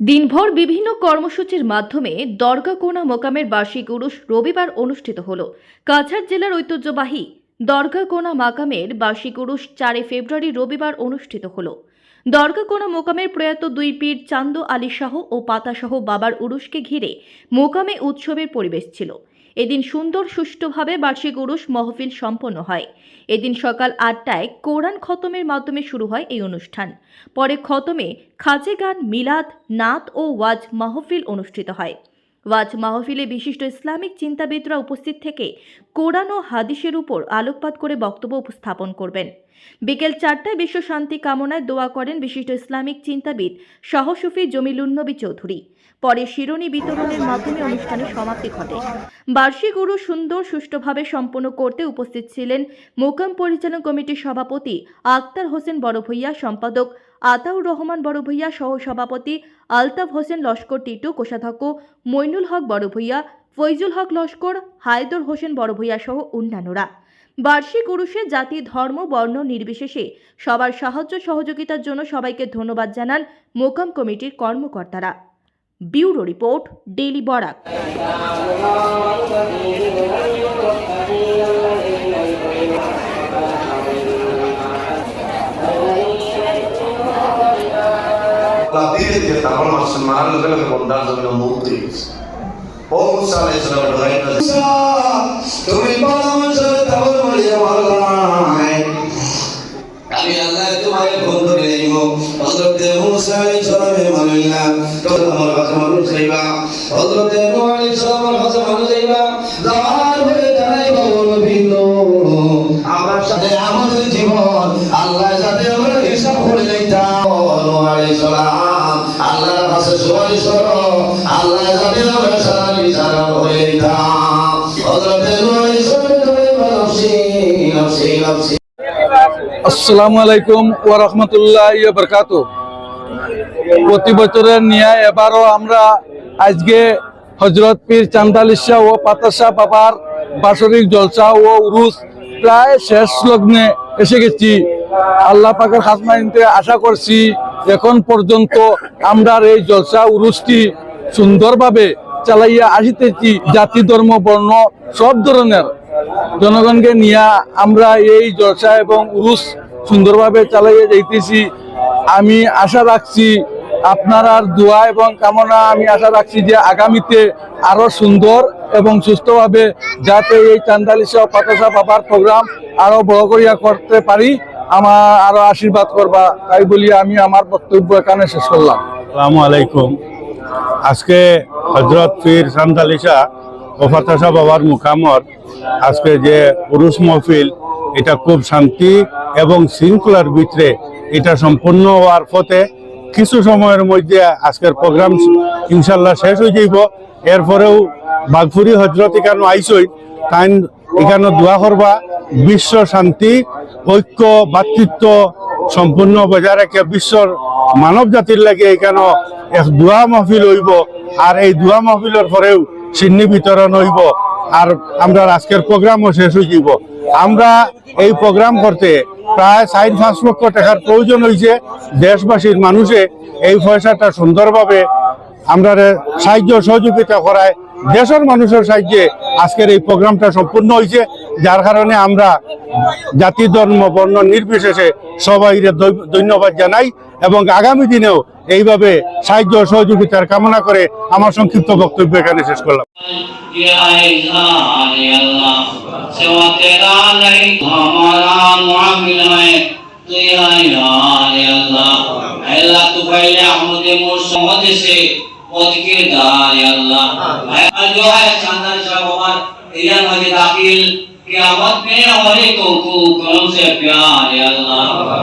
দিনভর বিভিন্ন কর্মসূচির মাধ্যমে দরগা কোনা মোকামের বার্ষিক উরুষ রবিবার অনুষ্ঠিত হল। কাছাড় জেলার ঐতিহ্যবাহী দরগা কোনা মাকামের বার্ষিক উরুষ চারে ফেব্রুয়ারি রবিবার অনুষ্ঠিত হল। দরগা কোনা মোকামের প্রয়াত দুই পীর চান্দ আলী শাহ ও পাতাসহ বাবার উরুষকে ঘিরে মোকামে উৎসবের পরিবেশ ছিল। এদিন সুন্দর সুষ্ঠুভাবে বার্ষিক উরুষ মহফিল সম্পন্ন হয়। এদিন সকাল আটটায় কোরআন খতমের মাধ্যমে শুরু হয় এই অনুষ্ঠান। পরে খতমে খাজে গান মিলাদ, নাত ও ওয়াজ মাহফিল অনুষ্ঠিত হয়। ওয়াজ মাহফিলে বিশিষ্ট ইসলামিক চিন্তাবিদরা উপস্থিত থেকে কোরআন ও হাদিসের উপর আলোকপাত করে বক্তব্য উপস্থাপন করবেন। বিকেল চারটায় বিশ্ব শান্তি কামনায় দোয়া করেন বিশিষ্ট ইসলামিক চিন্তাবিদ সহসুফি জমিলুন্নবী চৌধুরী। পরে শিরোনি বিতরণের মাধ্যমে অনুষ্ঠানের সমাপ্তি ঘটে। বার্ষিক গুরু সুন্দর সুষ্ঠুভাবে সম্পন্ন করতে উপস্থিত ছিলেন মোকাম পরিচালন কমিটির সভাপতি আক্তার হোসেন বড় ভূঁইয়া সম্পাদক আতাউর রহমান বড় ভূঁইয়া সহ সভাপতি আলতাফ হোসেন লস্কর, টিটু কোষাধ্যক্ষ, মইনুল হক বড় ভূঁইয়া ফৈজুল হক লস্কর, হায়দর হোসেন বড় ভূঁইয়া সহ অন্যান্যরা। বার্ষিক উরুষে জাতি, ধর্ম, বর্ণ নির্বিশেষে সবার সাহায্য সহযোগিতার জন্য সবাইকে ধন্যবাদ জানান মোকাম কমিটির কর্মকর্তারা। Bureau report, daily Barak. ধীরে ধীরে তারপর মাসে মারার লগে লগে বন্ধার জন্য মুক্তি হয়েছে ও মুসা আলাইহিস সালাম ধরাই না তুমি বড় মানুষের তাবর মরিয়া বললাই আমি আল্লাহ তোমার বন্ধু নেইব হযরত মুসা আলাইহিস সালামে মানিলা তো আমার কথা মানুষ যাইবা হযরত নূহ আলাইহিস সালামের কথা মানুষ যাইবা যাওয়ার পরে জানাই বলল ভিন্ন আমার সাথে আমাদের জীবন আল্লাহ যাতে আমরা হিসাব করে লইতাম নূহ আলাইহিস সালাম কাছে আসসালামু আলাইকুম ওয়া রাহমাতুল্লাহ ইয়া বরকাত প্রতি বছরের ন্যায় এবারও আমরা আজকে হজরত পীর চান্দালি শাহ ও পাতাশাহ বাবার বাসরিক জলসা ও উরুস প্রায় শেষ লগ্নে এসে গেছি। আল্লাহ পাকের খাসমাইনতে আশা করছি এখন পর্যন্ত আমরা এই জলসা উরুসটি সুন্দরভাবে চালাইয়া আসিতেছি, জাতি, ধর্ম, বর্ণ, সব ধরনের। জনগণকে নিয়ে আমরা এই জলসা এবং উরুস সুন্দরভাবে চালাইয়া যাইতেছি। আমি আশা রাখছি আপনার দোয়া এবং কামনা আমি আশা রাখছি যে আগামীতে আরও সুন্দর এবং সুস্থভাবে যাতে এই চান্দালি সহ পাতাসা বাবার প্রোগ্রাম আরও বড় করিয়া করতে পারি। আমার আরও আশীর্বাদ করবা, তাই বলি আমি আমার বক্তব্য এখানে শেষ করলাম। আসসালামু আলাইকুম। আজকে হজরত পীর সান্তালিশা ও ফাতাসা বাবার মুকামর আজকে যে পুরুষ মহফিল, এটা খুব শান্তি এবং শৃঙ্খলার ভিতরে এটা সম্পূর্ণ হওয়ার পথে কিছু সময়ের মধ্যে আজকের প্রোগ্রাম ইনশাল্লাহ শেষ হয়ে যাইব। এরপরেও বাগফুরি হজরত এখানে আইসই, তাই এখানে দোয়া করবা। বিশ্ব শান্তি, ঐক্য, ভাতৃত্ব সম্পূর্ণ বজায় রেখে বিশ্বর মানব জাতির লাগে এখানে এক দোয়া মাহফিল হইব। আর এই দোয়া মাহফিলের পরেও সিন্নি বিতরণ হইব। আর আমরা আজকের প্রোগ্রামও শেষ হয়ে যাব। আমরা এই প্রোগ্রাম করতে প্রায় সাইড পাঁচ লক্ষ টাকার প্রয়োজন হয়েছে। দেশবাসীর মানুষে এই পয়সাটা সুন্দরভাবে আমরা সাহায্য সহযোগিতা করায় দেশের মানুষের সাহায্যে আজকের এই প্রোগ্রামটা সম্পূর্ণ হয়েছে যার কারণে আমরা জাতি ধর্ম বর্ণ নির্বিশেষে সবাই ধন্যবাদ জানাই এবং আগামী দিনেও এইভাবে সাহায্য সহযোগিতার কামনা করে আমার সংক্ষিপ্ত বক্তব্য এখানে শেষ করলাম আল্লাহ পাইলে আমাদের মোর खुद के दार अल्लाह हाँ। जो है शानदार शबोमत इला मज़े दाखिल कियामत में हमारे को कलम से प्यार अल्लाह।